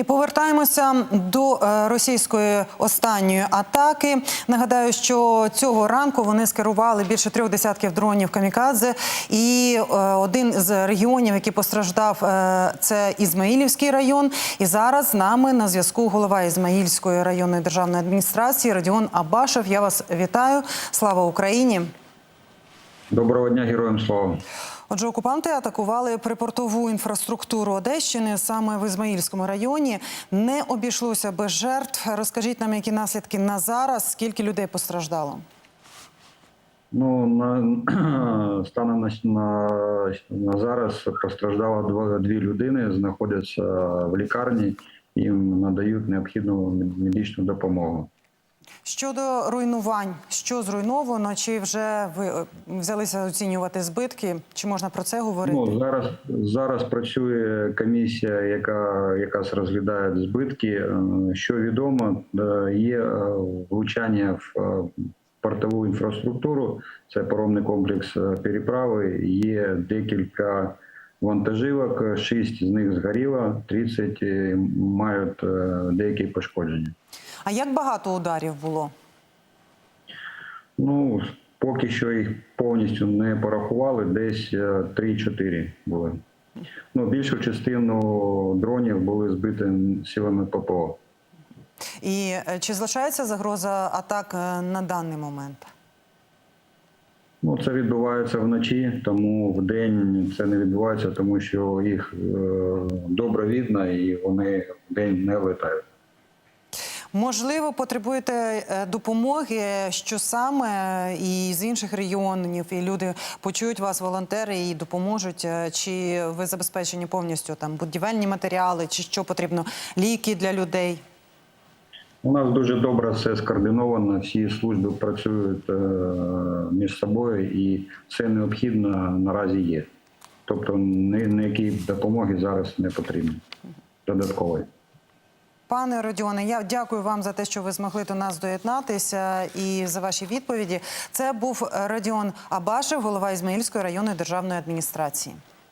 І повертаємося до е, російської останньої атаки. Нагадаю, що цього ранку вони скерували більше трьох десятків дронів камікадзе. І е, один з регіонів, який постраждав, е, це Ізмаїлівський район. І зараз з нами на зв'язку голова Ізмаїльської районної державної адміністрації Радіон Абашев. Я вас вітаю. Слава Україні! Доброго дня, героям слава. Отже, окупанти атакували припортову інфраструктуру Одещини саме в Ізмаїльському районі. Не обійшлося без жертв. Розкажіть нам, які наслідки на зараз, скільки людей постраждало? Ну на станом на, на, на зараз постраждало два дві людини, знаходяться в лікарні. Їм надають необхідну медичну допомогу. Щодо руйнувань, що зруйновано, чи вже ви е, взялися оцінювати збитки? Чи можна про це говорити? Ну зараз зараз працює комісія, яка якраз розглядає збитки. Е, Що відомо, е, є влучання в портову інфраструктуру. Це паромний комплекс переправи. Є декілька вантажівок. Шість з них згоріло, 30 е, мають е, деякі пошкодження. А як багато ударів було? Ну поки що їх повністю не порахували. Десь е, 3-4 були. Ну, більшу частину дронів були збиті силами ППО. І е, чи залишається загроза атак е, на даний момент? Ну, це відбувається вночі, тому в день це не відбувається, тому що їх е, добре видно і вони в день не летають. Можливо, потребуєте е, допомоги, що саме і з інших регіонів, і люди почують вас, волонтери, і допоможуть. Е, Чи ви забезпечені повністю там будівельні матеріали, чи що потрібно ліки для людей? У нас дуже добре все скоординовано, всі служби працюють е, між собою, і все необхідно наразі є. Тобто ні- ніякі допомоги зараз не потрібно додаткової. Пане Родіоне, я дякую вам за те, що ви змогли до нас доєднатися і за ваші відповіді. Це був Радіон Абашев, голова Ізмаїльської районної державної адміністрації.